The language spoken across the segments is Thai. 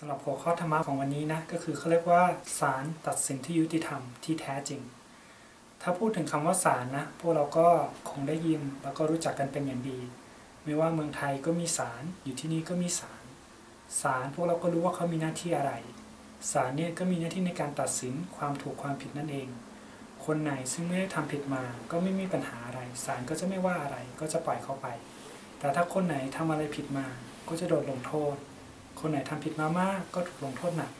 สำหรับหัวข้อธรรมะของวันนี้นะก็คือเขาเรียกว่าศาลตัดสินที่ยุติธรรมที่แท้จริง ถ้าพูดถึงคำว่าศาลนะพวกเราก็คงได้ยินแล้วก็รู้จักกันเป็นอย่างดี ไม่ว่าเมืองไทยก็มีศาลอยู่ที่นี่ก็มีศาลศาลพวกเราก็รู้ว่าเขามีหน้าที่อะไรศาลเนี่ยก็มีหน้าที่ในการตัดสินความถูกความผิดนั่นเอง คนไหนซึ่งไม่ได้ทำผิดมาก็ไม่มีปัญหาอะไรศาลก็จะไม่ว่าอะไรก็จะปล่อยเขาไป แต่ถ้าคนไหนทำอะไรผิดมาก็จะโดนลงโทษ คนไหนทำผิดมามากก็ถูกลงโทษหนัก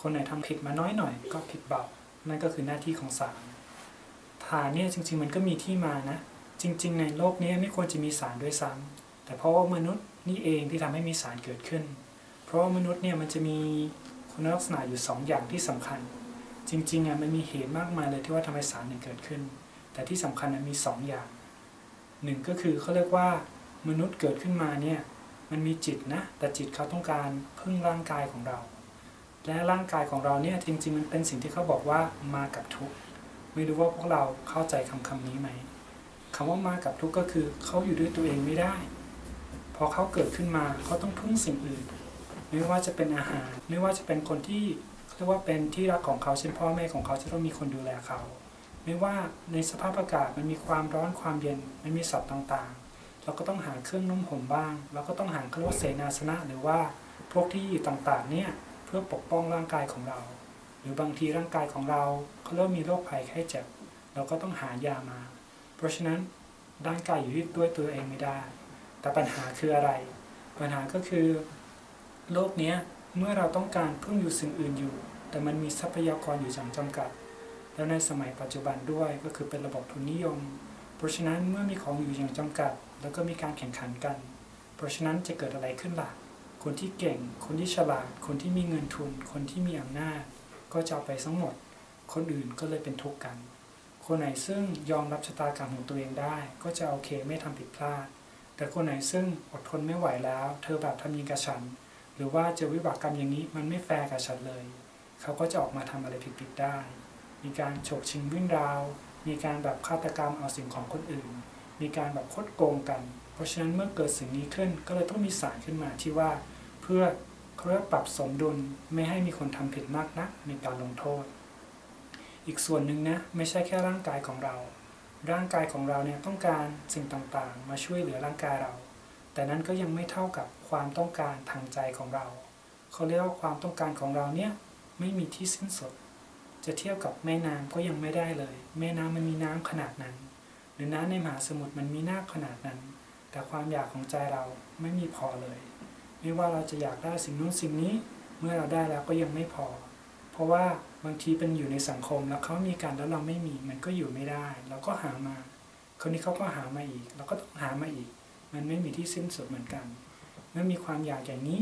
คนไหนทำผิดมาน้อยหน่อย ก็ผิดเบา นั่นก็คือหน้าที่ของศาลฐานเนี่ยจริง ๆ มันก็มีที่มานะ จริง ๆ ในโลกนี้ไม่ควรจะมีศาลด้วยซ้ำแต่เพราะว่ามนุษย์นี่เองที่ทำให้มีศาลเกิดขึ้น เพราะว่ามนุษย์เนี่ยมันจะมีคุณลักษณะอยู่สองอย่างที่สำคัญ จริงๆอะมันมีเหตุมากมายเลยที่ว่าทำให้ศาลเนี่ยเกิดขึ้น แต่ที่สำคัญมีสองอย่างหนึ่งก็คือเขาเรียกว่ามนุษย์เกิดขึ้นมาเนี่ย มันมีจิตนะ แต่จิตเขาต้องการพึ่งร่างกายของเรา และร่างกายของเราเนี่ยจริง ๆ มันเป็นสิ่งที่เขาบอกว่ามากับทุกข์ไม่รู้ว่าพวกเราเข้าใจคำคำนี้ไหมคำว่ามากับทุกข์ก็คือเขาอยู่ด้วยตัวเองไม่ได้ พอเขาเกิดขึ้นมาเขาต้องพึ่งสิ่งอื่น ไม่ว่าจะเป็นอาหาร ไม่ว่าจะเป็นคนที่เรียกว่าเป็นที่รักของเขาเช่นพ่อแม่ของเขาจะต้องมีคนดูแลเขา ไม่ว่าในสภาพอากาศมันมีความร้อนความเย็นมันมีสัตว์ต่างๆ เราก็ต้องหาเครื่องนุ่มห่มบ้าง เราก็ต้องหาเครื่องเสนาสนะหรือว่าพวกที่ต่างๆเนี่ยเพื่อปกป้องร่างกายของเรา หรือบางทีร่างกายของเราเขาเริ่มมีโรคภัยไข้เจ็บเราก็ต้องหายามา เพราะฉะนั้นร่างกายอยู่ที่ด้วยตัวเองไม่ได้ แต่ปัญหาคืออะไร ปัญหาก็คือโลกนี้เมื่อเราต้องการพึ่งอยู่สิ่งอื่นอยู่ แต่มันมีทรัพยากรอยู่จำกัด แล้วในสมัยปัจจุบันด้วยก็คือเป็นระบบทุนนิยม เพราะฉะนั้นเมื่อมีของอยู่อย่างจำกัด แล้วก็มีการแข่งขันกัน เพราะฉะนั้นจะเกิดอะไรขึ้นล่ะ คนที่เก่ง คนที่ฉลาด คนที่มีเงินทุน คนที่มีอำนาจ ก็จะเอาไปทั้งหมด คนอื่นก็เลยเป็นทุกข์กัน คนไหนซึ่งยอมรับชะตากรรมของตัวเองได้ ก็จะโอเคไม่ทำผิดพลาด แต่คนไหนซึ่งอดทนไม่ไหวแล้ว เธอแบบทำยิงกับฉัน หรือว่าเจอวิบากกรรมอย่างนี้มันไม่แฟร์กับฉันเลย เขาก็จะออกมาทำอะไรผิดๆได้ มีการฉกชิงวิ่งราว มีการแบบฆาตกรรมเอาสิ่งของคนอื่น มีการแบบคดโกงกัน เพราะฉะนั้นเมื่อเกิดสิ่งนี้ขึ้นก็เลยต้องมีสารขึ้นมาที่ว่าเพื่อเขาเรียกปรับสมดุลไม่ให้มีคนทำผิดมากนักในการลงโทษ อีกส่วนหนึ่งนะไม่ใช่แค่ร่างกายของเรา ร่างกายของเราเนี่ยต้องการสิ่งต่างๆ มาช่วยเหลือร่างกายเรา แต่นั้นก็ยังไม่เท่ากับความต้องการทางใจของเราเขาเรียกว่าความต้องการของเราเนี่ยไม่มีที่สิ้นสุด จะเทียบกับแม่น้ำก็ยังไม่ได้เลย แม่น้ำมันมีน้ำขนาดนั้น หรือน้ำในมหาสมุทรมันมีน้ำขนาดนั้น แต่ความอยากของใจเราไม่มีพอเลย ไม่ว่าเราจะอยากได้สิ่งนู้นสิ่งนี้ เมื่อเราได้แล้วก็ยังไม่พอ เพราะว่าบางทีเป็นอยู่ในสังคมแล้วเขามีกันแล้วเราไม่มี มันก็อยู่ไม่ได้ เราก็หามา คนนี้เขาก็หามาอีก เราก็ต้องหามาอีก มันไม่มีที่สิ้นสุดเหมือนกันเมื่อมีความอยากอย่างนี้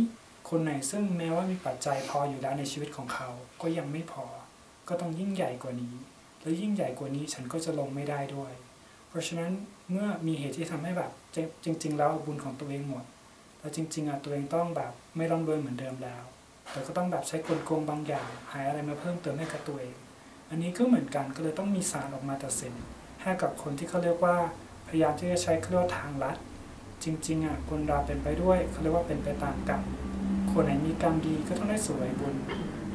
คนไหนซึ่งแม้ว่ามีปัจจัยพออยู่แล้วในชีวิตของเขาก็ยังไม่พอ ก็ต้องยิ่งใหญ่กว่านี้ แล้วยิ่งใหญ่กว่านี้ฉันก็จะลงไม่ได้ด้วย เพราะฉะนั้นเมื่อมีเหตุที่ทำให้แบบจริง ๆ แล้วบุญของตัวเองหมด แล้วจริง ๆอะตัวเองต้องแบบไม่ร่ำรวยเหมือนเดิมแล้ว แต่ก็ต้องแบบใช้กลโกงบางอย่าง หายอะไรมาเพิ่มเติมให้กับตัวเอง อันนี้ก็เหมือนกันก็เลยต้องมีสารออกมาตัดสินให้กับคนที่เขาเรียกว่าพยายามที่จะใช้เครื่องทางลัด จริง ๆอะคนเราเป็นไปด้วยเขาเรียกว่าเป็นไปตามกรรมคนไหนมีกรรมดีก็ต้องได้สวยบุญ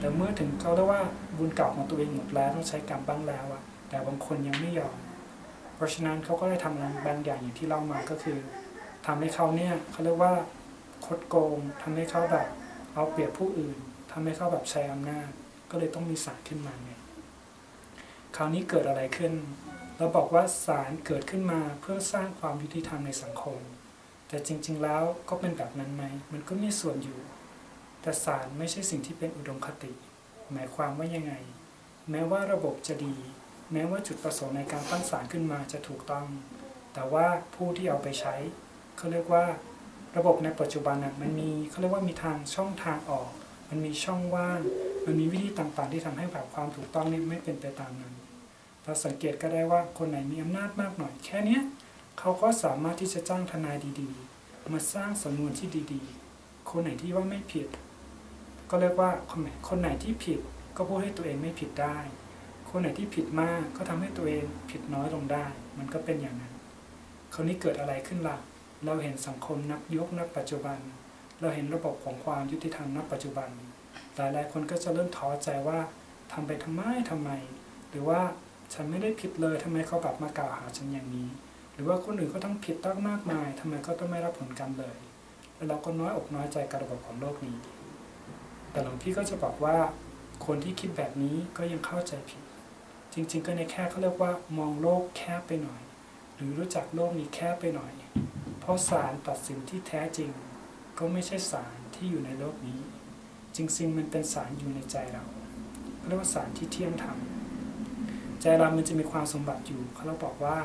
แต่เมื่อถึงเขาเรียกว่าบุญเก่าของตัวเองหมดแล้วต้องใช้กรรมบ้างแล้วอะแต่บางคนยังไม่ยอม เพราะฉะนั้นเขาก็ได้ทำอะไรบางอย่างอย่างที่เล่ามาก็คือทำให้เขาเนี่ยเขาเรียกว่าคดโกงทำให้เขาแบบเอาเปรียบผู้อื่นทำให้เขาแบบใช้อำนาจ ก็เลยต้องมีศาลขึ้นมาไงคราวนี้เกิดอะไรขึ้น เราบอกว่าศาลเกิดขึ้นมาเพื่อสร้างความยุติธรรมในสังคม แต่จริง ๆ แล้วก็เป็นแบบนั้นไหมมันก็มีส่วนอยู่ แต่ศาลไม่ใช่สิ่งที่เป็นอุดมคติ หมายความว่ายังไง แม้ว่าระบบจะดี แม้ว่าจุดประสงค์ในการตั้งศาลขึ้นมาจะถูกต้อง แต่ว่าผู้ที่เอาไปใช้เขาเรียกว่า ระบบในปัจจุบันน่ะมันมีเขาเรียกว่ามีทางช่องทางออก มันมีช่องว่างมันมีวิธีต่างๆ ที่ทำให้แบบความถูกต้องนี่ไม่เป็นไปตามนั้นเราสังเกตก็ได้ว่าคนไหนมีอำนาจมากหน่อย แค่เนี้ยเขาก็สามารถที่จะจ้างทนายดีๆ มาสร้างสำนวนที่ดีๆ คนไหนที่ว่าไม่ผิด ก็เรียกว่าคนไหนคนไหนที่ผิดก็พูดให้ตัวเองไม่ผิดได้ คนไหนที่ผิดมากก็ทำให้ตัวเองผิดน้อยลงได้ มันก็เป็นอย่างนั้นคราวนี้เกิดอะไรขึ้นล่ะ เราเห็นสังคมนักยกนักปัจจุบัน เราเห็นระบบของความยุติธรรมณปัจจุบัน หลายๆคนก็จะเริ่มท้อใจว่าทำไปทำไมทำไม หรือว่าฉันไม่ได้ผิดเลยทำไมเขาแบบมากล่าวหาฉันอย่างนี้ หรือว่าคนอื่นก็ต้องผิดตั้งมากมายทำไมก็ต้องไม่รับผลกรรมเลย แล้วเราก็น้อยอกน้อยใจกับระบบของโลกนี้ แต่หลวงพี่ก็จะบอกว่าคนที่คิดแบบนี้ก็ยังเข้าใจผิด จริง ๆ ก็ในแค่เขาเรียกว่ามองโลกแคบไปหน่อย หรือรู้จักโลกนี้แคบไปหน่อย เพราะศาลตัดสินที่แท้จริง ก็ไม่ใช่ศาลที่อยู่ในโลกนี้ จริง ๆ มันเป็นศาลอยู่ในใจเราเรียกว่าศาลที่เที่ยงธรรมใจเรามันจะมีความสมบัติอยู่เขาเราบอกว่า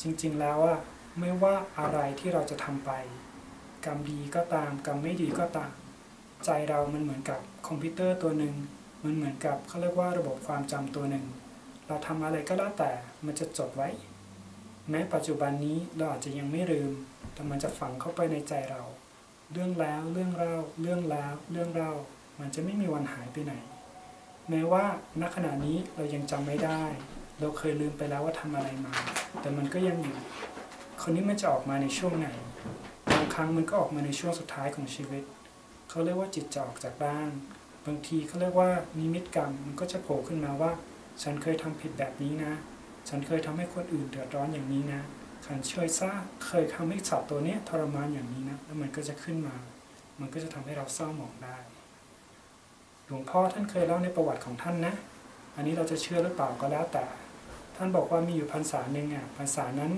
จริง ๆ แล้วอะไม่ว่าอะไรที่เราจะทำไป กรรมดีก็ตาม กรรมไม่ดีก็ตาม ใจเรามันเหมือนกับคอมพิวเตอร์ตัวหนึ่งมันเหมือนกับเขาเรียกว่าระบบความจำตัวหนึ่ง เราทำอะไรก็แล้วแต่มันจะจดไว้ แม้ปัจจุบันนี้เราอาจจะยังไม่ลืม แต่มันจะฝังเข้าไปในใจเรา เรื่องแล้วเรื่องเล่าเรื่องแล้ว เรื่องเล่ามันจะไม่มีวันหายไปไหน แม้ว่าณขณะนี้เรายังจำไม่ได้ เราเคยลืมไปแล้วว่าทำอะไรมา แต่มันก็ยังอยู่ คนนี้มันจะออกมาในช่วงไหนบางครั้งมันก็ออกมาในช่วงสุดท้ายของชีวิต เขาเรียกว่าจิตจะออกจากร่าง บางทีเขาเรียกว่านิมิตกรรมมันก็จะโผล่ขึ้นมาว่า ฉันเคยทำผิดแบบนี้นะ ฉันเคยทำให้คนอื่นเดือดร้อนอย่างนี้นะฉันเคยซ่าเคยทำให้สัตว์ตัวนี้ทรมานอย่างนี้นะแล้วมันก็จะขึ้นมา มันก็จะทำให้เราเศร้าหมองได้หลวงพ่อท่านเคยเล่าในประวัติของท่านนะ อันนี้เราจะเชื่อหรือเปล่าก็แล้วแต่ ท่านบอกว่ามีอยู่พรรษาหนึ่งอะพรรษานั้น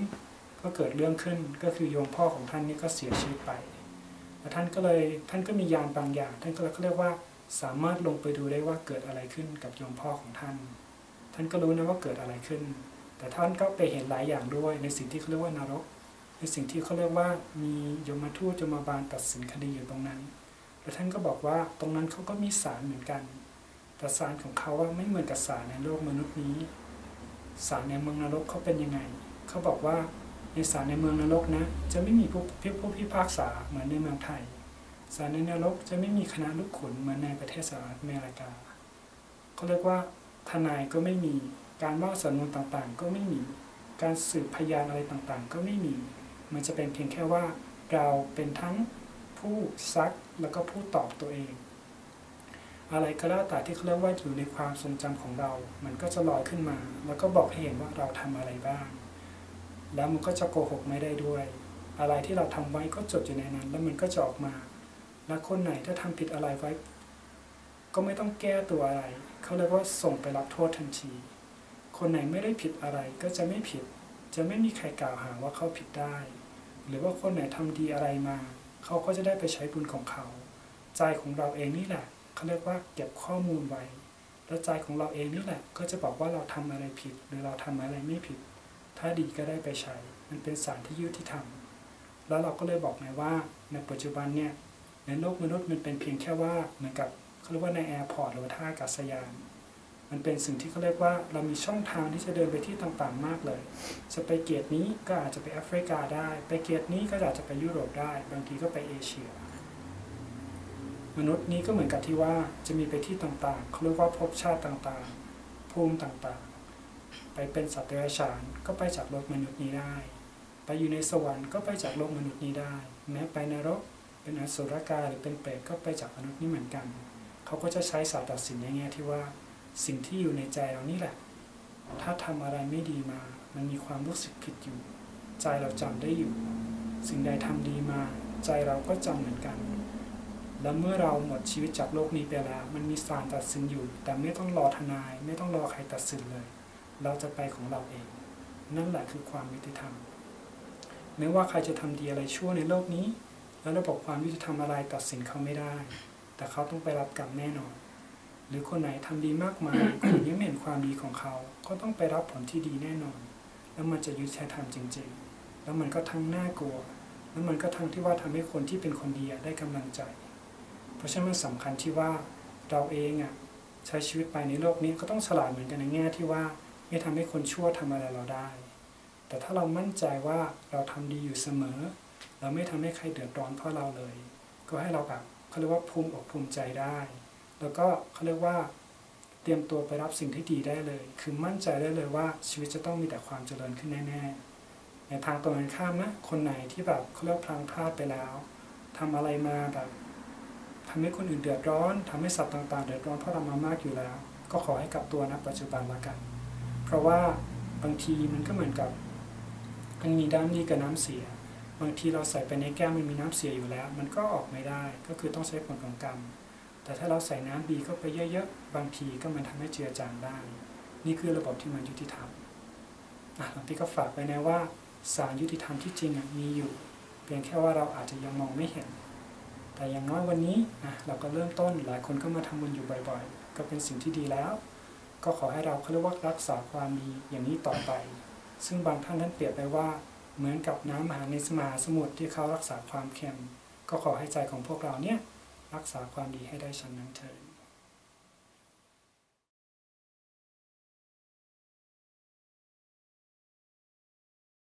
ก็เกิดเรื่องขึ้นก็คือโยมพ่อของท่านนี่ก็เสียชีวิตไป ท่านก็เลยท่านก็มียานบางอย่าง ท่านก็เลยเขาเรียกว่าสามารถลงไปดูได้ว่าเกิดอะไรขึ้นกับโยมพ่อของท่าน ท่านก็รู้นะว่าเกิดอะไรขึ้น แต่ท่านก็ไปเห็นหลายอย่างด้วยในสิ่งที่เขาเรียกว่านรก ในสิ่งที่เขาเรียกว่ามียมทูตยมบาลตัดสินคดีอยู่ตรงนั้น แล้วท่านก็บอกว่าตรงนั้นเขาก็มีศาลเหมือนกัน แต่ศาลของเขาว่าไม่เหมือนกับศาลในโลกมนุษย์นี้ศาลในเมืองนรกเขาเป็นยังไง เขาบอกว่า ในศาลในเมืองนรกนะจะไม่มีผู้พิผู้พิพากษาเหมือนในเมืองไทยศาลในนรกจะไม่มีคณะลูกขุนเหมือนในประเทศสหรัฐอเมริกาเขาเรียกว่าทนายก็ไม่มีการว่าสำนวนต่างๆ ก็ไม่มีการสืบพยานอะไรต่างๆ ก็ไม่มี มันจะเป็นเพียงแค่ว่าเราเป็นทั้งผู้ซักแล้วก็ผู้ตอบตัวเอง อะไรก็แล้วแต่ที่เขาเรียกว่าอยู่ในความทรงจำของเรา มันก็จะลอยขึ้นมา แล้วก็บอกให้เห็นว่าเราทำอะไรบ้าง แล้วมันก็จะโกหกไม่ได้ด้วย อะไรที่เราทำไว้ก็จดอยู่ในนั้น แล้วมันก็จะออกมา แล้วคนไหนถ้าทำผิดอะไรไว้ ก็ไม่ต้องแก้ตัวอะไร เขาเรียกว่าส่งไปรับโทษทันที คนไหนไม่ได้ผิดอะไรก็จะไม่ผิด จะไม่มีใครกล่าวหาว่าเขาผิดได้ หรือว่าคนไหนทำดีอะไรมา เขาก็จะได้ไปใช้บุญของเขา ใจของเราเองนี่แหละเขาเรียกว่าเก็บข้อมูลไว้แล้วใจของเราเองนี่แหละ ก็จะบอกว่าเราทำอะไรผิด หรือเราทำอะไรไม่ผิด ถ้าดีก็ได้ไปใช้ มันเป็นสารที่ยุติธรรม แล้วเราก็เลยบอกไงว่า ในปัจจุบันเนี่ย ในโลกมนุษย์มันเป็นเพียงแค่ว่าเหมือนกับเขาเรียกว่าในแอร์พอร์ตหรือท่าอากาศยาน มันเป็นสิ่งที่เขาเรียกว่าเรามีช่องทางที่จะเดินไปที่ต่างๆมากเลยจะไปเกียรตินี้ก็อาจจะไปแอฟริกาได้ ไปเกียรตินี้ก็อาจจะไปยุโรปได้ บางทีก็ไปเอเชีย มนุษย์นี้ก็เหมือนกับที่ว่าจะมีไปที่ต่างๆเขาเรียกว่าภพชาติต่างๆ ภูมิต่างๆ ไปเป็นสัตว์เดรัจฉานก็ไปจากโลกมนุษย์นี้ได้ ไปอยู่ในสวรรค์ก็ไปจากโลกมนุษย์นี้ได้ แม้ไปนรกเป็นอสุรกายหรือเป็นเปรตก็ไปจากมนุษย์นี่เหมือนกัน เขาก็จะใช้ศาสตร์ตัดสินในแง่ที่ว่าสิ่งที่อยู่ในใจเรานี่แหละ ถ้าทำอะไรไม่ดีมา มันมีความรู้สึกผิดอยู่ ใจเราจำได้อยู่ สิ่งใดทำดีมา ใจเราก็จำเหมือนกัน และเมื่อเราหมดชีวิตจากโลกนี้ไปแล้ว มันมีศาลตัดสินอยู่ แต่ไม่ต้องรอทนาย ไม่ต้องรอใครตัดสินเลย เราจะไปของเราเอง นั่นแหละคือความยุติธรรมไม่ว่าใครจะทำดีอะไรชั่วในโลกนี้ แล้วระบบความยุติธรรมอะไรตัดสินเขาไม่ได้ แต่เขาต้องไปรับกรรมแน่นอน หรือคนไหนทำดีมากมายคนยังไม่เห็นความดีของเขา ก็ต้องไปรับผลที่ดีแน่นอน แล้วมันจะยุติธรรมจริง ๆ แล้วมันก็ทั้งน่ากลัว แล้วมันก็ทั้งที่ว่าทำให้คนที่เป็นคนดีได้กำลังใจ เพราะฉะนั้นมันสำคัญที่ว่าเราเองอะใช้ชีวิตไปในโลกนี้ก็ต้องฉลาดเหมือนกันในแง่ที่ว่า ไม่ทำให้คนชั่วทำอะไรเราได้ แต่ถ้าเรามั่นใจว่าเราทำดีอยู่เสมอ เราไม่ทำให้ใครเดือดร้อนเพราะเราเลย ก็ให้เราแบบเขาเรียกว่าภูมิอกภูมิใจได้ แล้วก็เขาเรียกว่าเตรียมตัวไปรับสิ่งที่ดีได้เลย คือมั่นใจได้เลยว่าชีวิตจะต้องมีแต่ความเจริญขึ้นแน่ๆ ในทางตรงกันข้ามนะ คนไหนที่แบบเขาเรียกพลังพลาดไปแล้วทำอะไรมาแบบทำให้คนอื่นเดือดร้อนทำให้สัตว์ต่างๆ เดือดร้อนเพราะเรามามากอยู่แล้ว ก็ขอให้กลับตัวนะปัจจุบันละกัน เพราะว่าบางทีมันก็เหมือนกับมันมีน้ำดีกับน้ำเสีย บางทีเราใส่ไปในแก้วมันมีน้ำเสียอยู่แล้ว มันก็ออกไม่ได้ก็คือต้องใช้ผลของกรรม แต่ถ้าเราใส่น้ำดีเข้าไปเยอะๆบางทีก็มันทำให้เจือจางได้ นี่คือระบบที่มันยุติธรรมอะหลวงพี่ก็ฝากไว้นะว่าศาลยุติธรรมที่จริงอะมีอยู่ เพียงแค่ว่าเราอาจจะยังมองไม่เห็น แต่อย่างน้อยวันนี้อะเราก็เริ่มต้นหลายคนก็มาทำบุญอยู่บ่อยๆ ก็เป็นสิ่งที่ดีแล้ว ก็ขอให้เราเขาเรียกว่ารักษาความดีอย่างนี้ต่อไป ซึ่งบางท่านท่านเปรียบไปว่า เหมือนกับน้ำมหาในสมหาสมุทรที่เขารักษาความเค็ม ก็ขอให้ใจของพวกเราเนี่ยรักษาความดีให้ได้ชั้นนั้นเถิด